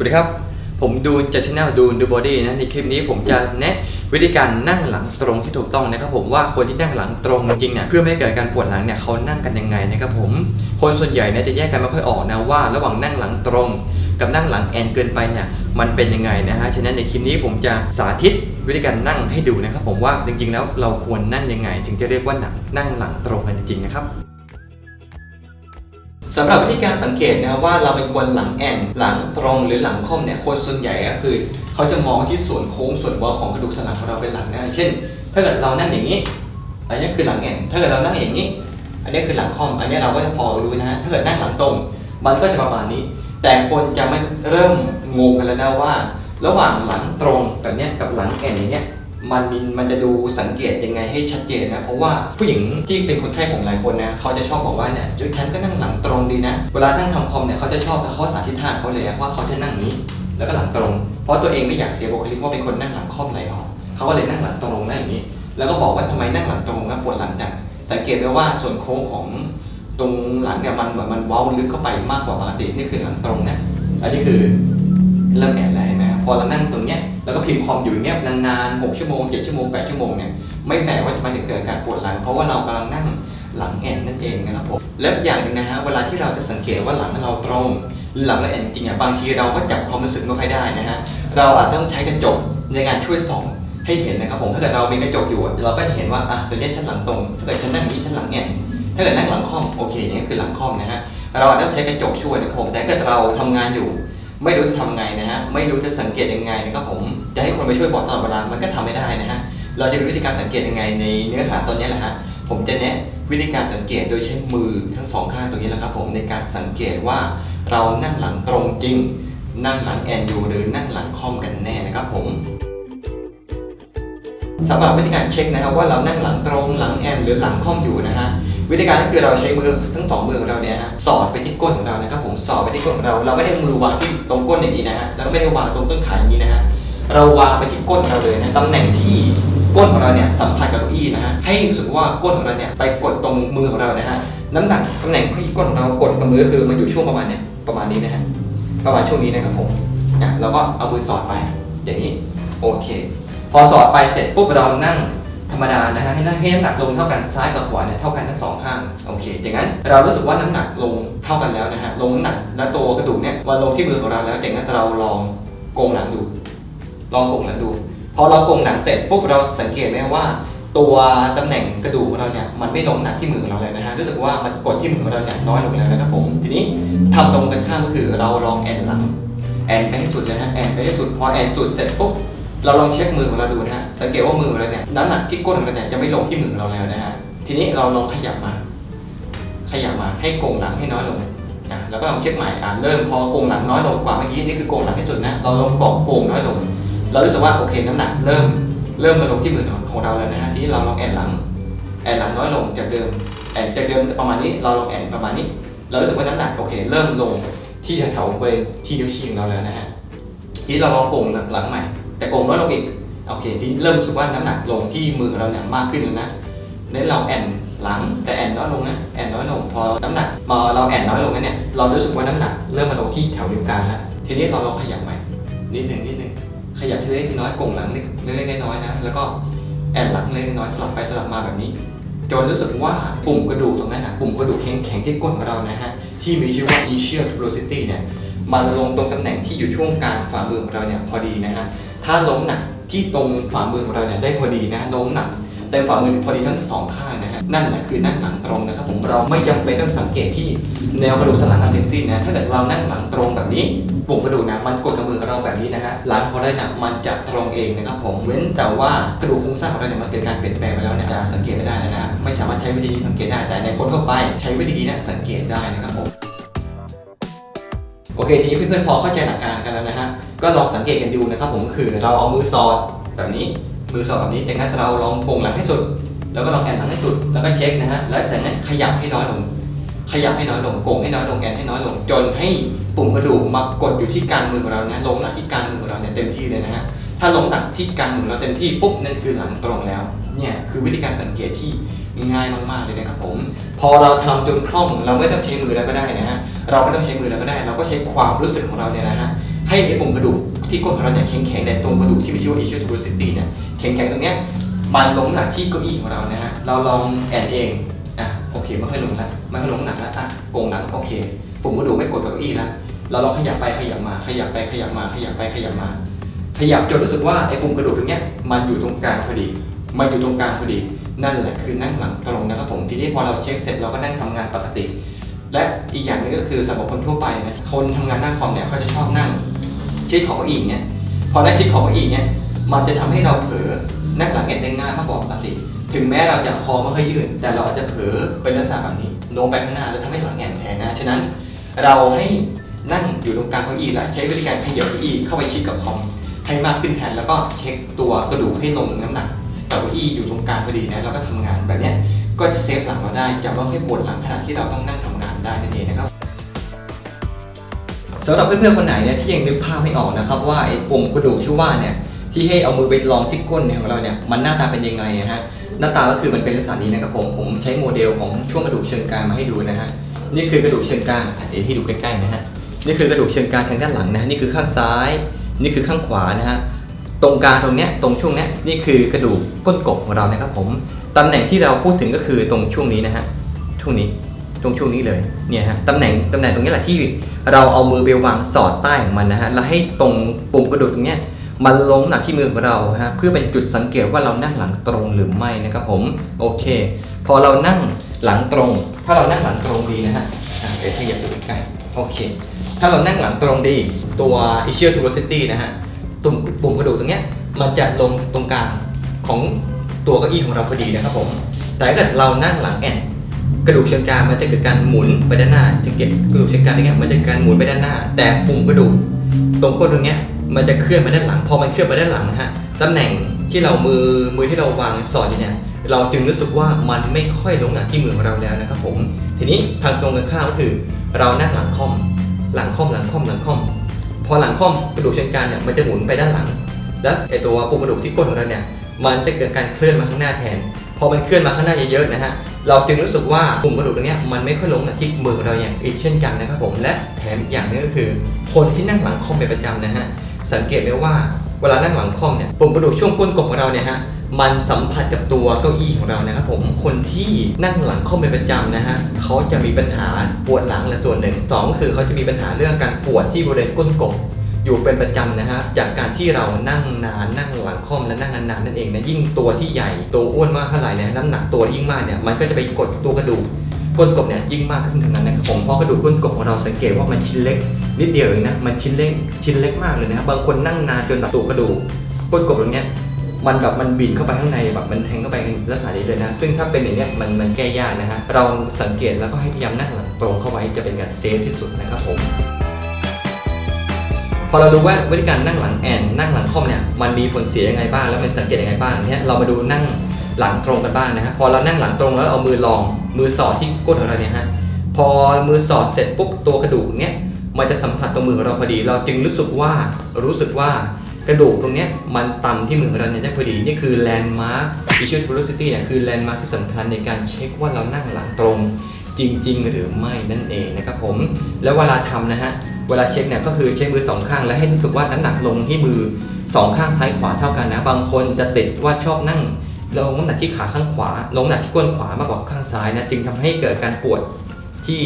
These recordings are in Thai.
วัสดีครับ ผมดูนจากช anel ดูนดูบอดี้นะในคลิปนี้ผมจะแนะวิธีการนั่งหลังตรงที่ถูกต้องนะครับผมว่าคนที่นั่งหลังตรงจริงๆเนี่ยเพื่อไม่ให้เกิดการปวดหลังเนี่ยเขานั่งกันยังไงนะครับผมคนส่วนใหญ่เนี่ยจะแยกกันไม่ค่อยออกนะว่า ระหว่างนั่งหลังตรง กับนั่งหลังแอนเกินไปเนี่ยมันเป็นยังไงนะฮะฉะนั้นในคลิปนี้ผมจะสาธิตวิธีการนั่งให้ดูนะครับผมว่าจริงๆแล้วเราควรนั่งยังไง ถึงจะเรียกว่าหนังนั่งหลังตรงกันจริงๆนะครับ สำหรับวิธีการสังเกตนะครับว่าเราเป็นคนหลังแอนหลังตรงหรือหลังค่อมเนี่ยคนส่วนใหญ่ก็คือ เขาจะมองที่ส่วนโค้งส่วนวาของกระดูกสันหลังของเราเป็นหลังนะเช่น ถ้าเกิดเรานั่งอย่างนี้ อันนี้คือหลังแอนถ้าเกิดเรานั่งอย่างนี้ อันนี้คือหลังค่อม อันนี้เราก็จะพอรู้นะฮะถ้าเกิดนั่งหลังตรง มันก็จะประมาณนี้ แต่คนจะไม่เริ่มงงกันแล้วนะว่า ระหว่างหลังตรงแบบนี้กับหลังแอนอย่างเงี้ย มันมันจะดูสังเกตยังไงให้ชัดเจนนะ เพราะว่าผู้หญิงที่เป็นคนไข้ของหลายคนนะเขาจะชอบบอกว่าเนี่ยจุดฉันก็นั่งหลังตรงดีนะ เวลานั่งทำคอมเนี่ยเขาจะชอบแล้วเขาสาธิตท่าเขาเลยอะว่าเขาจะนั่งนี้แล้วก็หลังตรง เพราะตัวเองไม่อยากเสียบุคลิกว่าเป็นคนนั่งหลังคอมไหลออกเขาก็เลยนั่งหลังตรงนั่งอย่างนี้ แล้วก็บอกว่าทำไมนั่งหลังตรงนะปวดหลังจังสังเกตได้ว่าส่วนโค้งของตรงหลังเนี่ยมันเหมือนมันเว้าลึกเข้าไปมากกว่าปกตินี่คือหลังตรงนะอันนี้คือเริ่มแอนแล้วเห็นไหม พอเรานั่งตรงเนี้ยแล้วก็พิมพ์คอมอยู่อย่างเงี้ยนานๆ6ชั่วโมง7ชั่วโมง8ชั่วโมงเนี่ยไม่แปลกว่าจะมาถึงเกิดการปวดหลัง เพราะว่าเรากำลังนั่งหลังแอนนั่นเองนะครับผมและอีกอย่างหนึงนะฮะเวลาที่เราจะสังเกตว่าหลังเราตรงหรือหลังเราแอนจริงอะบางทีเราก็จับความรู้สึกไม่ค่อยได้นะฮะเราอาจจะต้องใช้กระจกในการช่วยส่องให้เห็นนะครับผมถ้าเกิดเรามีกระจกอยู่เราก็จะเห็นว่าอะตัวนี้ยฉันหลังตรงถ้าเกิดฉันนั่งนี้ฉันหลังแอนถ้าเกิดนั่งหลังค่อมโอเคอย่างนี้คือหลังค่อมนะฮะเราอาจจะต้องใช้กระจกช่วยนะครับผมแต่ถ้าเกิดเราทำงานอยู่ ไม่รู้จะทำไงนะฮะไม่รู้จะสังเกตยังไงนะครับผมจะให้คนไปช่วยบอกตลอดเวลามันก็ทำไม่ได้นะฮะเราจะมีวิธีการสังเกตยังไงในเนื้อหาตอนนี้แหละฮะผมจะแนะวิธีการสังเกตโดยใช้มือทั้งสองข้างตรงนี้แหละครับผมในการสังเกตว่าเรานั่งหลังตรงจริง นั่งหลังแอนยูหรือนั่งหลังคอมกันแน่นะครับผมสำหรับวิธีการเช็คนะครับว่าเรานั่งหลังตรงหลังแอนหรือหลังคอมอยู่นะฮะ วิธีการก็คือเราใช้มือทั้งสองมือของเราเนี่ยฮะสอดไปที่ก้นของเรานะครับผมสอดไปที่ก้นของเรา เราไม่ได้มือวางที่ตรงก้นอย่างนี้นะฮะแล้วก็ไม่ได้วางตรงต้นขาอย่างนี้นะฮะเราวางไปที่ก้นของเราเลยนะตำแหน่งที่ก้นของเราเนี่ยสัมผัสกับเก้าอี้นะฮะให้รู้สึกว่าก้นของเราเนี่ยไปกดตรงมือของเรานะฮะน้ำหนักตำแหน่งที่ก้นของเรากดกับมือคือมันอยู่ช่วงประมาณเนี่ยประมาณนี้นะฮะประมาณช่วงนี้นะครับผมนะเราก็เอามือสอดไปอย่างนี้โอเค พอสอดไปเสร็จปุ๊บเรานั่ง ธรรมดานะฮะให้ให้น้ำหนักลงเท่ากันซ้ายกับขวาเนี่ยเท่ากันทั้งสองข้างโอเคจากนั้นเรารู้สึกว่าน้ำหนักลงเท่ากันแล้วนะฮะลงน้ำหนักและตัวกระดูกเนี่ยมาลงที่มือของเราแล้วจากนั้นเราลองโกงหลังดู ลองโกงหลังดูพอเราโกงหลังเสร็จปุ๊บเราสังเกตไหมว่าตัวตำแหน่งกระดูกของเราเนี่ยมันไม่ลงหนักที่มือของเราเลยนะฮะรู้สึกว่ามันกดที่มือของเราเนี่ยน้อยลงแล้วนะครับผมทีนี้ทำตรงกันข้ามก็คือเราลองแอนหลังแอนไปให้สุดเลยฮะแอนไปให้สุดพอแอนสุดเสร็จปุ๊บ เราลองเช็คมือของเราดูนะฮะสังเกตว่ามือของเราเนี่ยน้ำหนักที่ก้นของเราเนี่ยจะไม่ลงที่มือของเราแล้วนะฮะทีนี้เราลองขยับมา ขยับมาให้โกงหลังให้น้อยลงนะแล้วก็ลองเช็คใหม่อ่าเริ่มพอโกงหลังน้อยลงกว่าเมื่อกี้นี่คือโกงหลังที่สุดนะเราลองบอกโกงน้อยลง เรารู้สึกว่าโอเคน้ำหนักเริ่มเริ่มมาลงที่มือของเราแล้วนะฮะทีนี้เราลองแอนหลังแอนหลังน้อยลงจากเดิมแอนจากเดิมประมาณนี้เราลองแอนประมาณนี้ เรารู้สึกว่าน้ำหนักโอเค เริ่มลงที่แถวบริเวณที่นิ้วชี้ของเราแล้วนะฮะ ทีนี้เราลองโก่งหลังใหม่ แต่โก่งน้อยลงอีกโอเคทีนี้เริ่มรู้สึกว่าน้ำหนักลงที่มือเราเนี่ยมากขึ้นแล้วนะเน้นเราแอนหลังแต่แอนน้อยลงนะแอนน้อยลงพอน้ำหนักมาเราแอนน้อยลงเนี่ยเรารู้สึกว่าน้ำหนักเริ่มมาลงที่แถวนิ้วกลางแล้วทีนี้เราลองขยับใหม่นิดหนึ่งนิดหนึ่งขยับทีเล็กทีน้อยโก่งหลังเล็กเล็กน้อยๆนะแล้วก็แอนหลังเล็กน้อยสลับไปสลับมาแบบนี้จนรู้สึกว่าปุ่มกระดูกตรงนั้นนะปุ่มกระดูกแข็งๆที่ก้นของเรานะฮะที่มีชื่อว่า ischial tuberosity เนี่ย มันลงตรงตำแหน่งที่อยู่ช่วงกลางฝ่ามือของเราเนี่ยพอดีนะฮะถ้าล้มหนักที่ตรงฝ่ามือของเราเนี่ยได้พอดีนะล้มหนักเต็มฝ่ามือพอดีทั้งสองข้างนะฮะนั่นแหละคือนั่งหลังตรงนะครับผมเราไม่จำเป็นต้องสังเกตที่แนวกระดูกสันหลังทั้งสิ้นนะถ้าเกิดเรานั่งหลังตรงแบบนี้ปุ่มกระดูกนะมันกดกับมือของเราแบบนี้นะฮะหลังของเราเนี่ยมันจะตรงเองนะครับผมเว้นแต่ว่ากระดูกโครงสร้างของเราเนี่ยมันเกิดการเปลี่ยนแปลงไปแล้วเนี่ยจะสังเกตไม่ได้นะไม่สามารถใช้วิธีนี้สังเกตได้แต่ในคนทั่วไปใช้วิธีนี้สังเกตได้นะครับผม โอเคทีนี้เพื่อนๆพอเข้าใจหลักการกันแล้วนะฮะก็ลองสังเกตกันดูนะครับผมก็คือเราเอามือสอดแบบนี้มือสอดแบบนี้จากนั้นเราลองโป่งหลังให้สุด แล้วก็ลองแอนหลังให้สุดแล้วก็เช็คนะฮะแล้วจากนั้นขยับให้น้อยลง ขยับให้น้อยลงโก่งให้น้อยลงแอนให้น้อยลง จนให้ปุ่มกระดูกมากดอยู่ที่กางมือของเรานะลงหนักที่กางมือของเราเนี่ยเต็มที่เลยนะฮะถ้าลงหนักที่กางมือเราเต็มที่ปุ๊บนั่นคือหลังตรงแล้วเนี่ยคือวิธีการสังเกตที่ ง่ายมากๆเลยนะครับผม พอเราทำจนคล่องเราไม่ต้องใช้มือแล้วก็ได้นะฮะเราไม่ต้องใช้มือแล้วก็ได้ เราก็ใช้ความรู้สึกของเราเนี่ยนะฮะให้ไอ้ปุ่มกระดูกที่ก้นของเราเนี่ยแข็งๆในตรงกระดูกที่มีชื่อว่า ischial tuberosity เนี่ยแข็งๆตรงเนี้ยมันลงหนักที่เก้าอี้ของเรานะฮะเราลองแอนเองอะโอเคไม่ค่อยลงแล้วไม่ค่อยลงหนักแล้วอะโกงหลังโอเคปุ่มกระดูกไม่กดบเก้าอี้แล้วเราลองขยับไปขยับมา ขยับไปขยับมาขยับไปขยับมา ขยับจนรู้สึกว่าไอ้ปุ่มกระดูกตรงเนี้ยมันอยู่ตรงกลางพอดี มันอยู่ตรงกลางพอดี นั่นแหละคือนั่งหลังตรงนะครับผมทีนี้พอเราเช็คเสร็จเราก็นั่งทำงานปกติ และอีกอย่างนึงก็คือสำหรับคนทั่วไปนะคนทำงานหน้าคอมเนี่ยเขาจะชอบนั่งชิดขอบเก้าอี้เนี่ยพอนั่งชิดขอบเก้าอี้เนี่ยมันจะทำให้เราเผลอนั่งหลังเอ็นได้ง่ายมากกว่าปกติถึงแม้เราจะคอไม่ค่อยยืดแต่เราอาจจะเผลอเป็นลักษณะแบบนี้โน้มไปข้างหน้าแล้วทำให้หลังแอนแทนนะฉะนั้น เราให้นั่งอยู่ตรงกลางเก้าอี้และใช้วิธีการขยับเก้าอี้เข้าไปชิดกับคอมให้มากขึ้นแทนแล้วก็เช็คตัวกระดูกให้ลงน้ำหนัก เก้าอี้อยู่ตรงกลางพอดีนะแล้วก็ทำงานแบบนี้ก็จะเซฟหลังเราได้จะไม่ให้ปวดหลังขณะที่เราต้องนั่งทำงานได้นั่นเองนะครับสำหรับเพื่อนๆคนไหนเนี่ยที่ยังนึกภาพไม่ออกนะครับว่าไอ้ปุ่มกระดูกที่ว่าเนี่ยที่ให้เอามือไปลองที่ก้นเนี่ยของเราเนี่ยมันหน้าตาเป็นยังไงนะฮะหน้าตาก็คือมันเป็นลักษณะนี้นะครับผมผมใช้โมเดลของช่วงกระดูกเชิงกรานมาให้ดูนะฮะนี่คือกระดูกเชิงกรานเดี๋ยวให้ดูใกล้ๆนะฮะนี่คือกระดูกเชิงกรานทางด้านหลังนะฮะนี่คือข้างซ้าย นี่คือข้างขวานะฮะ ตรงกลางตรงเนี้ยตรงช่วงเนี้ยนี่คือกระดูกก้นกบของเรานะครับผมตำแหน่งที่เราพูดถึงก็คือตรงช่วงนี้นะฮะช่วงนี้ตรงช่วงนี้เลยเนี่ยฮะตำแหน่งตำแหน่งตรงนี้แหละที่เราเอามือไปวางสอดใต้ของมันนะฮะแล้วให้ตรงปุ่มกระดูกตรงเนี้ยมันลงหนักที่มือของเราฮะเพื่อเป็นจุดสังเกตว่าเรานั่งหลังตรงหรือไม่นะครับผมโอเค พอเรานั่งหลังตรง ถ้าเรานั่งหลังตรงดีนะฮะเดี๋ยวขยับดูใกล้โอเค ถ้าเรานั่งหลังตรงดีตัว ischial tuberosity นะฮะ ตุ่มปุ่มกระดูกตรงเนี้ยมันจะลงตรงกลางของตัวเก้าอี้ของเราพอดีนะครับผม แต่ถ้าเกิดเรานั่งหลังแอนกระดูกเชิงกรานมันจะเกิดการหมุนไปด้านหน้าจะเก็บกระดูกเชิงกรานตรงเนี้ยมันจะเกิดการหมุนไปด้านหน้า แต่ปุ่มกระดูกตรงก้นตรงเนี้ยมันจะเคลื่อนไปด้านหลัง พอมันเคลื่อนไปด้านหลังนะฮะตำแหน่งที่เรามือมือที่เราวางสอดอยู่เนี่ยเราจึงรู้สึกว่ามันไม่ค่อยลงหนักที่มือของเราแล้วนะครับผม ทีนี้ทางตรงกันข้ามก็คือ เรานั่งหลังค่อม หลังค่อมหลังค่อมหลังค่อม พอหลังค่อมกระดูกเชิงกรานเนี่ยมันจะหมุนไปด้านหลัง แล้วไอตัวปุ่มกระดูกที่ก้นของเราเนี่ยมันจะเกิดการเคลื่อนมาข้างหน้าแทน พอมันเคลื่อนมาข้างหน้าเยอะๆนะฮะเราจึงรู้สึกว่าปุ่มกระดูกตรงเนี้ยมันไม่ค่อยลงกับที่มือของเราอย่างอีกเช่นกันนะครับผมและแถมอีกอย่างนึงก็คือ คนที่นั่งหลังค่อมเป็นประจำนะฮะสังเกตไหมว่าเวลานั่งหลังค่อมเนี่ยปุ่มกระดูกช่วงก้นกบของเราเนี่ยฮะ มันสัมผัสกับตัวเก้าอี้ของเรานะครับผมคนที่นั่งหลังค่อมเป็นประจำนะฮะเขาจะมีปัญหาปวดหลังและส่วนหนึ่งสองคือเขาจะมีปัญหาเรื่องการปวดที่บริเวณก้นกบอยู่เป็นประจำนะฮะจากการที่เรานั่งนานนั่งหลังค่อมและนั่งนานๆนั่นเองนะยิ่งตัวที่ใหญ่ตัวอ้วนมากเท่าไหร่เนี่ยน้ำหนักตัวยิ่งมากเนี่ยมันก็จะไปกดตัวกระดูกก้นกบเนี่ยยิ่งมากขึ้นทั้งนั้นนะครับผมเพราะกระดูกก้นกบของเราสังเกตว่ามันชิ้นเล็ก นิดเดียวเองนะมันชิ้นเล็กชิ้นเล็กมากเลยนะครับบางคนนั่งนานจนแบบตัวกระดูกก้นกบตรงเนี้ย มันแบบมันบินเข้าไปข้างในแบบมันแทงเข้าไปในลักษณะนี้เลยนะ ซึ่งถ้าเป็นอย่างเนี้ยมันมันแก้ยากนะฮะเราสังเกตแล้วก็ให้พยายามนั่งหลังตรงเข้าไว้จะเป็นการเซฟที่สุดนะครับผมพอเราดูว่าวิธีการนั่งหลังแอนนั่งหลังคอมเนี่ยมันมีผลเสียยังไงบ้าง แล้วมันสังเกตยังไงบ้างเนี่ยเรามาดูนั่งหลังตรงกันบ้างนะฮะพอเรานั่งหลังตรงแล้วเอามือรองมือสอดที่ก้นของเราเนี่ยฮะพอมือสอดเสร็จปุ๊บตัวกระดูกเนี่ยมันจะสัมผัสตรงมือของเราพอดี เราจึงรู้สึกว่ารู้สึกว่า กระดูกตรงนี้มันต่ำที่มือของเราเนี่ยได้พอดี นี่คือแลนด์มาร์ค issues velocity เนี่ยคือแลนด์มาร์คที่สำคัญในการเช็คว่าเรานั่งหลังตรงจริง ๆ หรือไม่นั่นเองนะครับผม แล้วเวลาทำนะฮะ เวลาเช็คเนี่ยก็คือเช็คมือสองข้างแล้วให้รู้สึกว่าน้ำหนักลงที่มือสองข้างซ้ายขวาเท่ากันนะ บางคนจะติดว่าชอบนั่งลงน้ำหนักที่ขาข้างขวา ลงน้ำหนักที่ก้นขวามากกว่าข้างซ้ายนะ จึงทำให้เกิดการปวดที่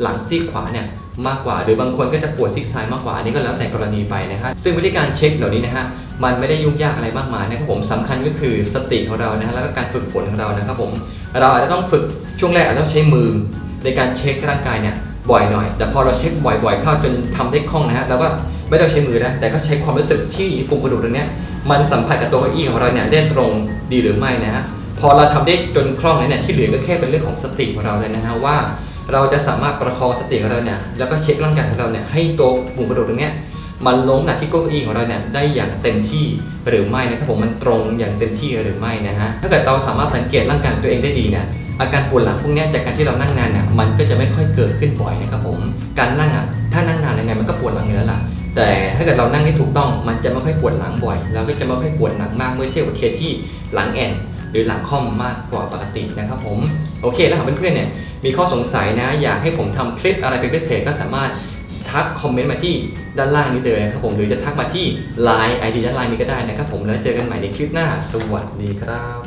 หลังซีกขวาเนี่ย มากกว่า หรือบางคนก็จะปวดซีกซ้ายมากกว่าอันนี้ก็แล้วแต่กรณีไปนะครับซึ่งวิธีการเช็คเหล่านี้นะฮะมันไม่ได้ยุ่งยากอะไรมากมายนะครับผมสำคัญก็คือสติของเรานะฮะแล้วก็การฝึกฝนของเรานะครับผมเราอาจจะต้องฝึกช่วงแรกอาจจะต้องใช้มือในการเช็คร่างกายเนี่ยบ่อยหน่อย แต่พอเราเช็คบ่อยๆเข้าจนทำได้คล่องนะฮะเราก็ไม่ต้องใช้มือนะแต่ก็ใช้ความรู้สึกที่ปุ่มกระดูกตรงเนี้ยมันสัมผัสกับตัวเก้าอี้ของเราเนี่ยได้ตรงดีหรือไม่นะฮะพอเราทำได้จนคล่องแล้วเนี่ยที่เหลือก็แค่เป็นเรื่องของสติของเราเลยนะฮะว่า เราจะสามารถประคองสติของเราเนี่ยแล้วก็เช็คร่างกายของเราเนี่ยให้ตัวปุ่มกระดูกตรงเนี้ยมันลงหนักที่เก้าอี้ของเราเนี่ยได้อย่างเต็มที่หรือไม่นะครับผมมันตรงอย่างเต็มที่หรือไม่นะฮะถ้าเกิดเราสามารถสังเกตร่างกายตัวเองได้ดีเนี่ยอาการปวดหลังพวกนี้จากการที่เรานั่งนานเนี่ยมันก็จะไม่ค่อยเกิดขึ้นบ่อยนะครับผมการนั่งอะถ้านั่งนานยังไงมันก็ปวดหลังอยู่แล้วล่ะแต่ถ้าเกิดเรานั่งได้ถูกต้องมันจะไม่ค่อยปวดหลังบ่อยแล้วก็จะไม่ค่อยปวดหนักมากเมื่อเทียบกับเคสที่หลังแอน รือหลังค่อมมากกว่าปกตินะครับผม โอเคแล้วหากเพื่อนๆเนี่ยมีข้อสงสัยนะ อยากให้ผมทำคลิปอะไรเป็นพิเศษก็สามารถถทักคอมเมนต์มาที่ด้านล่างนี้เลยนะครับผมหรือจะทักมาที่ Line ID ด้านล่างนี้ก็ได้นะครับผมแล้วเจอกันใหม่ในคลิปหน้า สวัสดีครับ